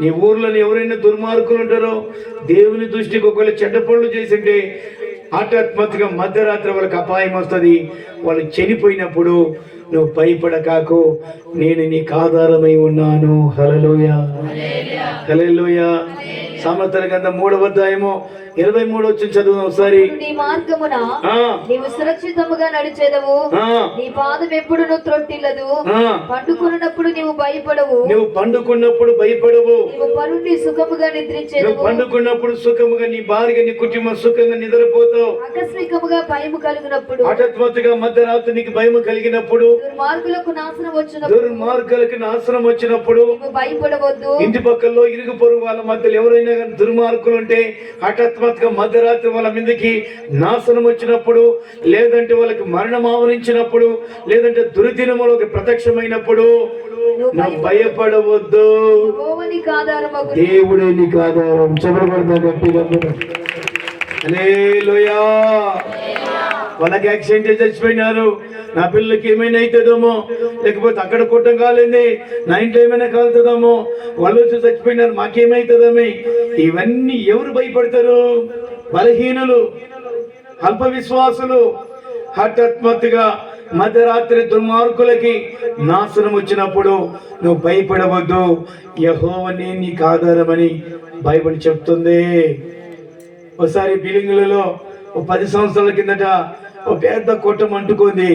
నీ ఊర్లో ఎవరైనా దుర్మార్గులు ఉంటారో దేవుని దృష్టికి ఒకవేళ చెడ్డ పనులు చేసింటే హఠాత్మత్తుగా మధ్యరాత్రి వాళ్ళకి అపాయం వస్తుంది. వాళ్ళు చనిపోయినప్పుడు నువ్వు భయపడకాకు నేను నీకు ఆధారమై ఉన్నాను. హలలోయ హలలోయ సమర్థన గంధ మూడవ అధ్యాయము ఇరవై మూడు వచ్చి చదువు ఒకసారి. నీ మార్గమున నీవు సురక్షితముగా నడిచేదవు. నీ పాదం ఎప్పుడును త్రొట్టిల్లదు. ఆ. పండుకున్నప్పుడు నీవు భయపడవు. నువ్వు పండుకున్నప్పుడు భయపడవు. నీవు పరుండి సుఖముగా నువ్వు నిద్రించేదవు పండుకున్నప్పుడు సుఖముగా నీ భార్య నీ కుటుంబం సుఖంగా నిద్రపోతావు. ఆకస్మికముగా భయము కలుగునప్పుడు హఠాత్మత్తుగా మధ్యరాత్రి నీకు భయం కలిగినప్పుడు దుర్మార్గులకు నాశనం వచ్చినప్పుడు దుర్మార్గులకు నాశనం వచ్చినప్పుడు భయపడవద్దు. ఇంటి పక్కల్లో ఇరుగు పొరుగు వాళ్ళ మధ్యలో ఎవరైనా దుర్మార్గులు ఉంటే హఠాత్మత్తుగా మధ్యరాత్రి వాళ్ళ మీదకి నాశనం వచ్చినప్పుడు లేదంటే వాళ్ళకి మరణం ఆవరించినప్పుడు లేదంటే దుర్దినములోకి ప్రత్యక్షమైనప్పుడు నువ్వు భయపడవద్దు. దేవుడే నీకు ఆధారం. చెప్పబడతా గట్టిగా వాళ్ళకి యాక్సిడెంట్ చచ్చిపోయినారు. నా పిల్లలకి ఏమైనా అవుతుందేమో? లేకపోతే అక్కడ కుట్టం కాలేదు. నా ఇంట్లో ఏమైనా కాలుతుందేమో? వాళ్ళు వచ్చి చచ్చిపోయినారు. మాకేమవుతుందమ్మి ఇవన్నీ ఎవరు భయపడతారు? బలహీనులు అల్ప విశ్వాసులు హఠాత్మత్తుగా మధ్యరాత్రి దుర్మార్గులకి నాశనం వచ్చినప్పుడు నువ్వు భయపడవద్దు. యహోవనే నీకు ఆధారమని బైబిల్ చెప్తుంది. ఒకసారి బిలింగులలో ఓ పది సంవత్సరాల కిందట ఓ పెద్ద కొట్టం అంటుకుంది.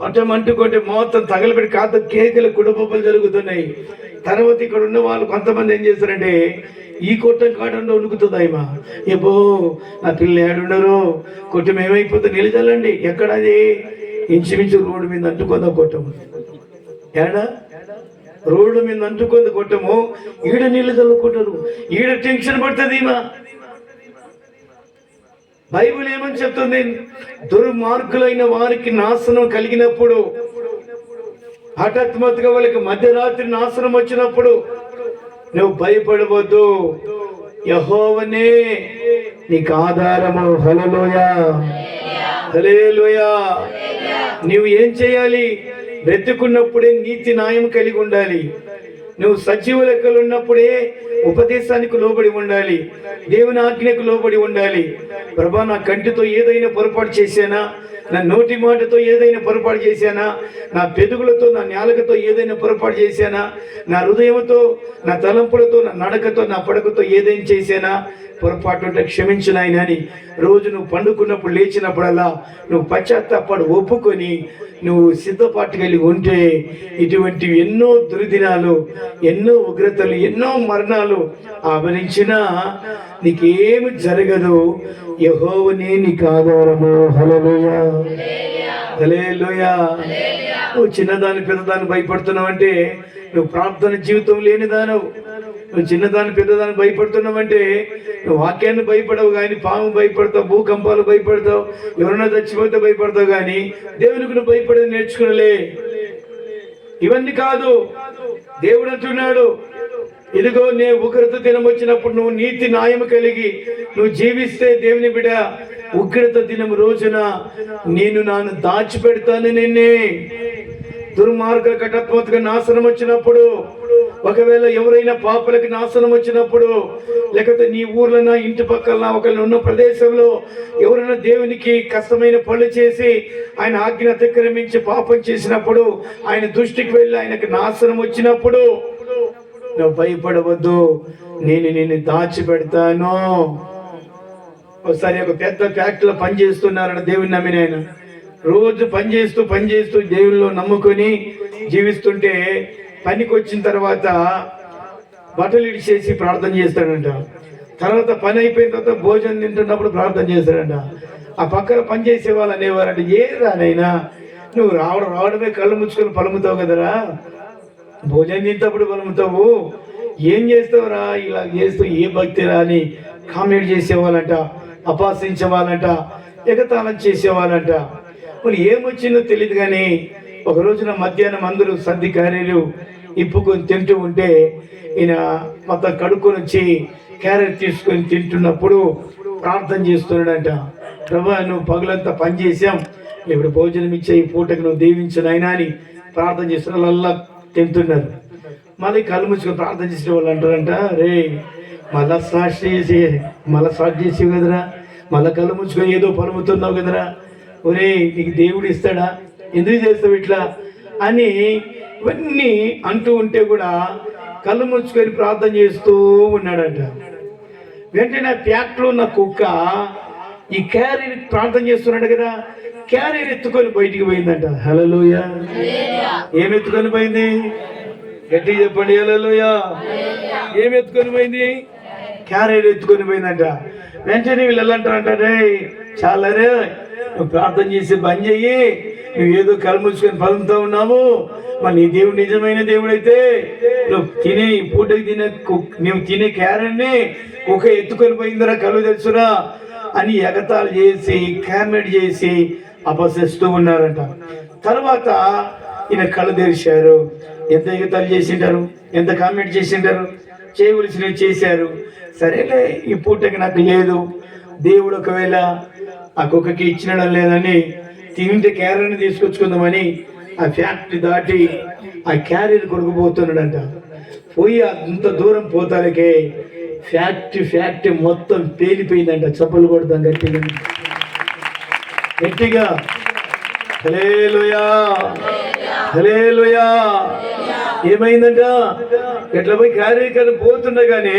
కొట్టం అంటుకుంటే మొత్తం తగలబెట్టి కాదు కేకలు కుటుంబాలు జరుగుతున్నాయి. తర్వాత ఇక్కడ ఉన్న వాళ్ళు కొంతమంది ఏం చేస్తారంటే ఈ కొట్టం కాడంలో ఉనుకుతుంది ఆయమ ఏబో నా పిల్లలు ఏడుండరు. కొట్టం ఏమైపోతే నిలజాలండి ఎక్కడ అది? ఇంచుమించు రోడ్డు మీద అంటుకుందా కొట్టము ఏడా? రోడ్డు మీద అంటుకుంది కొట్టము? ఈడ నీళ్ళు చల్లుకుంటారు. ఈడ టెన్షన్ పడుతుంది ఈమా. బైబిల్ ఏమని చెప్తుంది? దుర్మార్గులైన వారికి నాశనం కలిగినప్పుడు హఠాత్మత్తుగా వాళ్ళకి మధ్యరాత్రి నాశనం వచ్చినప్పుడు నువ్వు భయపడవద్దు. యహోవనే నీకు ఆధారము. హలలోయ హలేలోయ నువ్వు ఏం చేయాలి? బ్రతుకున్నప్పుడే నీతి న్యాయం కలిగి ఉండాలి. నువ్వు సజీవ లెక్కలు ఉన్నప్పుడే ఉపదేశానికి లోబడి ఉండాలి. దేవుని ఆజ్ఞకు లోబడి ఉండాలి. ప్రభా నా కంటితో ఏదైనా పొరపాటు చేశానా? నా నోటి మాటతో ఏదైనా పొరపాటు చేశానా? నా పెదుగులతో నా నేలకతో ఏదైనా పొరపాటు చేశానా? నా హృదయంతో నా తలంపులతో నా నడకతో నా పడకతో ఏదైనా చేశానా? పొరపాటు ఉంటే క్షమించు నాయన అని రోజు నువ్వు పండుకున్నప్పుడు లేచినప్పుడల్లా నువ్వు పశ్చాత్తాపడు ఒప్పుకొని నువ్వు సిద్ధపాటు కలిగి ఉంటే ఇటువంటి ఎన్నో దుర్దినాలు ఎన్నో ఉగ్రతలు ఎన్నో మరణాలు ఆవరించినా నీకేమి జరగదు. యహోవనే నీకు ఆధారము. హలలోయ హలేలోయ నువ్వు చిన్నదాని పెద్దదాన్ని భయపడుతున్నావు అంటే నువ్వు ప్రార్థన జీవితం లేనిదానవు. నువ్వు చిన్నదాన్ని పెద్దదాన్ని భయపడుతున్నావంటే నువ్వు వాక్యాన్ని భయపడవు కానీ పాము భయపడతావు భూకంపాలు భయపడతావు ఎవరైనా చచ్చిపోతే భయపడతావు కానీ దేవునికి నువ్వు భయపడేది నేర్చుకునలే. ఇవన్నీ కాదు. దేవుడు అంటున్నాడు ఇదిగో నే ఉగ్రత దినం వచ్చినప్పుడు నువ్వు నీతి న్యాయం కలిగి నువ్వు జీవిస్తే దేవుని బిడ ఉగ్రత దినం రోజున నేను నాను దాచిపెడతాను నిన్నే. దుర్మార్గ కటత్మతగా నాశనం వచ్చినప్పుడు ఒకవేళ ఎవరైనా పాపలకు నాశనం వచ్చినప్పుడు లేకపోతే నీ ఊర్లో ఇంటి పక్కన ఒకళ్ళు ఉన్న ప్రదేశంలో ఎవరైనా దేవునికి కష్టమైన పనులు చేసి ఆయన ఆజ్ఞ అతిక్రమించి పాపం చేసినప్పుడు ఆయన దృష్టికి వెళ్ళి ఆయనకు నాశనం వచ్చినప్పుడు నువ్వు భయపడవద్దు. నేను నిన్ను దాచిపెడతాను. ఒకసారి ఒక పెద్ద ఫ్యాక్టరీలో పనిచేస్తున్నారని దేవుని నమ్మిన ఆయన. రోజు పని చేస్తూ దేవుల్లో నమ్ముకొని జీవిస్తుంటే పనికి వచ్చిన తర్వాత బట్టలు ఇడిచేసి ప్రార్థన చేస్తాడంట. తర్వాత పని అయిపోయిన తర్వాత భోజనం తింటున్నప్పుడు ప్రార్థన చేస్తాడంట. ఆ పక్కన పని చేసే వాళ్ళు అనేవారంట ఏది రానైనా నువ్వు రావడం రావడమే కళ్ళు ముచ్చుకొని పలుముతావు కదరా? భోజనం తింటప్పుడు పలుముతావు? ఏం చేస్తావురా? ఇలా చేస్తూ ఏ భక్తి అని కామెంట్ చేసేవాళ్ళంట అపాసించేవాళ్ళంట ఎగతాళం చేసేవాళ్ళంట. మరి ఏమొచ్చిందో తెలియదు కానీ ఒక రోజున మధ్యాహ్నం అందరూ సర్ది కార్యాలు ఇప్పుకొని తింటూ ఉంటే ఈయన మొత్తం కడుక్కొని వచ్చి క్యారెట్ తీసుకొని తింటున్నప్పుడు ప్రార్థన చేస్తున్నాడంట ప్రభా నువ్వు పగులంతా పని చేసాం ఇప్పుడు భోజనం ఇచ్చే ఈ పూటకు నువ్వు దీవించునైనా అని ప్రార్థన చేస్తున్న వాళ్ళల్లా తింటున్నారు. మళ్ళీ కళ్ళు ముచ్చుకొని ప్రార్థన చేసిన వాళ్ళు అంటారంట రే మళ్ళా స్టార్ట్ చేసి మళ్ళా స్టార్ట్ చేసేవి కదరా? మళ్ళా కళ్ళు ముచ్చుకొని ఏదో పలుముతున్నావు కదరా? ఒరే నీకు దేవుడు ఇస్తాడా? ఎందుకు చేస్తావు ఇట్లా? అని ఇవన్నీ అంటూ ఉంటే కూడా కళ్ళు ముచ్చుకొని ప్రార్థన చేస్తూ ఉన్నాడంట. వెంటనే ఫ్యాక్టరీలో ఉన్న కుక్క ఈ క్యారీర్ ప్రార్థన చేస్తున్నాడు కదా క్యారీర్ ఎత్తుకొని బయటికి పోయిందంట. హలోయ ఏం ఎత్తుకొని పోయింది? గట్టిగా చెప్పండి హలోయ ఏం ఎత్తుకొని పోయింది? క్యారీర్ ఎత్తుకొని పోయిందంట. వెంటనే వీళ్ళు ఎలా అంటారంట రే చాలా రే నువ్వు ప్రార్థన చేసి బంద్ చెయ్యి. నువ్వు ఏదో కలుముచ్చుకొని పలుకుతా ఉన్నావు. మరి నీ దేవుడు నిజమైన దేవుడైతే నువ్వు తినే ఈ పూటకి తినే నువ్వు తినే క్యారెట్ని ఒక ఎత్తుకొని పోయిందిరా కళ్ళు తెలుసురా అని ఎగతాలు చేసి కామెంట్ చేసి అపసిస్తూ ఉన్నారంట. తర్వాత ఈయన కళ్ళు తెరిచారు. ఎంత ఎగతాలు చేసింటారు? ఎంత కామెంట్ చేసింటారు? చేయవలసినవి చేశారు. సరేలే ఈ పూటకి నాకు లేదు. దేవుడు ఒకవేళ ఆ కుక్కకి ఇచ్చినడం లేదని తింటే క్యారెట్ని తీసుకొచ్చుకుందామని ఆ ఫ్యాక్టరీ దాటి ఆ క్యారియర్ కొడుకుపోతున్నాడంట పోయి అంత దూరం పోతాలకే ఫ్యాక్టరీ ఫ్యాక్టరీ మొత్తం పేలిపోయిందంట. చప్పలు కొడతాం గట్టిగా. గట్టిగా. హలేలుయా హలేలుయా ఏమైందంట? ఎట్లా పోయి క్యారియర్ పోతుండగానే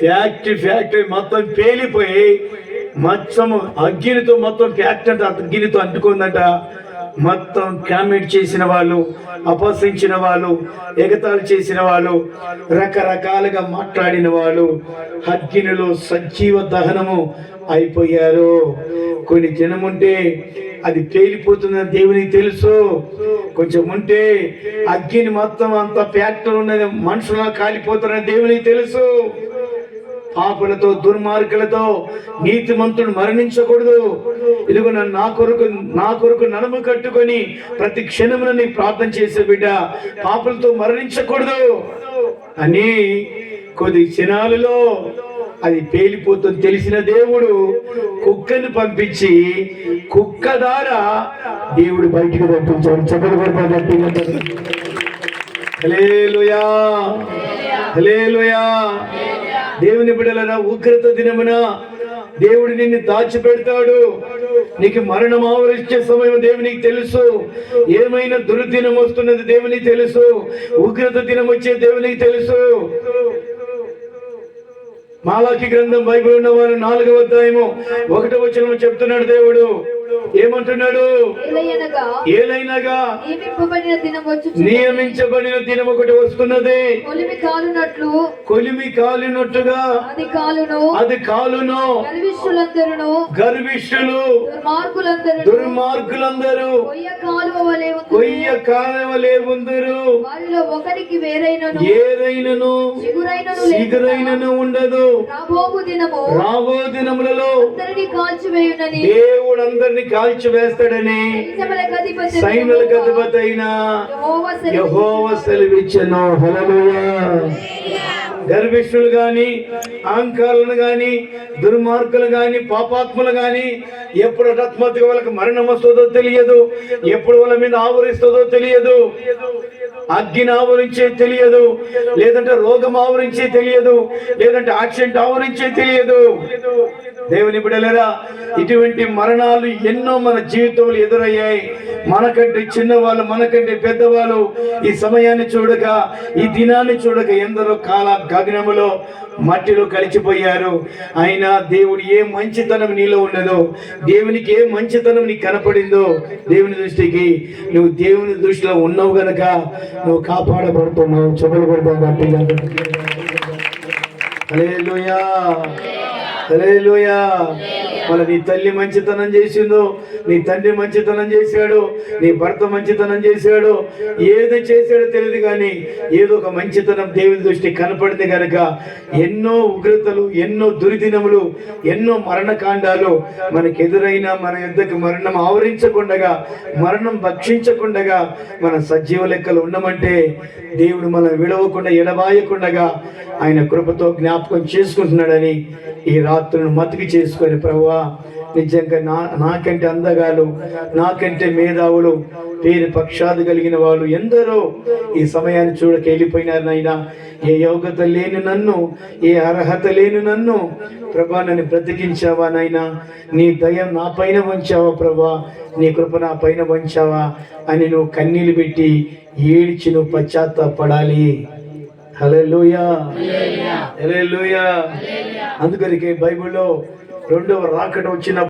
ఫ్యాక్టరీ ఫ్యాక్టరీ మొత్తం పేలిపోయి మచ్చము అగ్గినితో మొత్తం ఫ్యాక్టరీ అంతా అగ్గినితో అంటుకుందంట. మొత్తం కామెంట్ చేసిన వాళ్ళు అపహసించిన వాళ్ళు ఎగతాలు చేసిన వాళ్ళు రకరకాలుగా మాట్లాడిన వాళ్ళు అగ్నిలో సజీవ దహనము అయిపోయారు. కొన్ని జనం ఉంటే అది పేలిపోతుందని దేవునికి తెలుసు. కొంచెం ఉంటే అగ్గిని మొత్తం అంత ఫ్యాక్టరీ ఉన్నది మనుషులు కాలిపోతారని దేవునికి తెలుసు. పాపులతో దుర్మార్గులతో నీతిమంతుడు మరణించకూడదు. ఇదిగో నన్ను నా కొరకు నా కొరకు నడుము కట్టుకొని ప్రతి క్షణమున ప్రార్థన చేసే బిడ్డ పాపులతో మరణించకూడదు. అని కొద్ది క్షణాలలో అది పేలిపోతుంది తెలిసిన దేవుడు కుక్కను పంపించి కుక్క ద్వారా దేవుడు బయటికి పంపించాడు చెప్పలు కొడతా గట్టిగా. హల్లెలూయా. దేవుని బిడలరా ఉగ్రత దినమున దేవుడు నిన్ను దాచిపెడతాడు. నీకు మరణం ఆవరించే సమయం దేవునికి తెలుసు. ఏమైనా దుర్దినం వస్తున్నది దేవునికి తెలుసు. ఉగ్రత దినం వచ్చే దేవునికి తెలుసు. మాలాకి గ్రంథం బైబిల్ ఉన్నవారు నాలుగవ అధ్యాయము ఒకటో వచ్చిన చెప్తున్నాడు దేవుడు. ఏమంటున్నాడు? ఏలైనగా నియమించబడిన దినం ఒకటి వస్తున్నది. కొలిమి కాలునట్లు కొలిమి కాలినట్టుగా అది కాలును అది కాలును గర్విష్ఠులందరూ గర్విష్ఠులు దుర్మార్గులందరూ దుర్మార్గులందరూ కొయ్య కాలువ వలె కొయ్య కాలవలే ఉందరు. వారిలో ఒకరికి వేరైనను లేకుండా సిగురైనను ఉండదు. రాబోవు దినము రాబో దినములలో అందరినీ కాల్చివేయునని దేవుడు అందరిని కాల్చి వేస్తాడని సైన్యులకు అధిపతి అయిన యెహోవా సెలవు- యహోవ సెలవిచ్చను. గర్విష్ఠులు గాని అహంకారులు గాని దుర్మార్గులు గాని పాపాత్ములు గాని ఎప్పుడు హఠాత్మతిగా వాళ్ళకి మరణం వస్తుందో తెలియదు ఎప్పుడు వాళ్ళ మీద ఆవరిస్తుందో తెలియదు. అగ్గిని ఆవరించే తెలియదు. లేదంటే రోగం ఆవరించే తెలియదు. లేదంటే యాక్సిడెంట్ ఆవరించే తెలియదు. దేవుని బిడలేరా ఇటువంటి మరణాలు ఎన్నో మన జీవితంలో ఎదురయ్యాయి. మనకంటే చిన్నవాళ్ళు మనకంటే పెద్దవాళ్ళు ఈ సమయాన్ని చూడక ఈ దినాన్ని చూడక ఎందరో కాల గగనములో మట్టిలో కలిసిపోయారు. అయినా దేవుడు ఏ మంచితనం నీలో ఉన్నదో దేవునికి ఏ మంచితనం నీకు కనపడిందో దేవుని దృష్టికి నువ్వు దేవుని దృష్టిలో ఉన్నావు గనక నువ్వు కాపాడబడుతున్నావు చెమలు పడతావు గట్టిగా హల్లెలూయా. లోయా మన నీ తల్లి మంచితనం చేసిందో నీ తండ్రి మంచితనం చేశాడు నీ భర్త మంచితనం చేశాడు ఏది చేశాడో తెలియదు కానీ ఏదో ఒక మంచితనం దేవుని దృష్టి కనపడింది కనుక ఎన్నో ఉగ్రతలు ఎన్నో దురిదినములు ఎన్నో మరణకాండాలు మనకు ఎదురైన మన యుద్ధకు మరణం ఆవరించకుండగా మరణం భక్షించకుండగా మన సజీవ లెక్కలు ఉండమంటే దేవుడు మనం విడవకుండా ఎడబాయకుండగా ఆయన కృపతో జ్ఞాపకం చేసుకుంటున్నాడని ఈ రాత్రులను మతికి చేసుకొని ప్రభువా నిజంగా నా నాకంటే అందగాలు నాకంటే మేధావులు పేరు పక్షాది కలిగిన వాళ్ళు ఎందరో ఈ సమయాన్ని చూడక వెళ్ళిపోయినారు నాయనా. ఏ యోగ్యత లేని నన్ను ఏ అర్హత లేని నన్ను ప్రభా నన్ను బ్రతికించావా నాయనా? నీ దయ నా పైన వంచావా ప్రభా? నీ కృప నా పైన వంచావా? అని నువ్వు కన్నీళ్ళు పెట్టి ఏడ్చి నువ్వు పశ్చాత్తాపడాలి. హల్లెలూయా. అందుకనికి బైబిల్లో రెండవ రాకడ వచ్చిన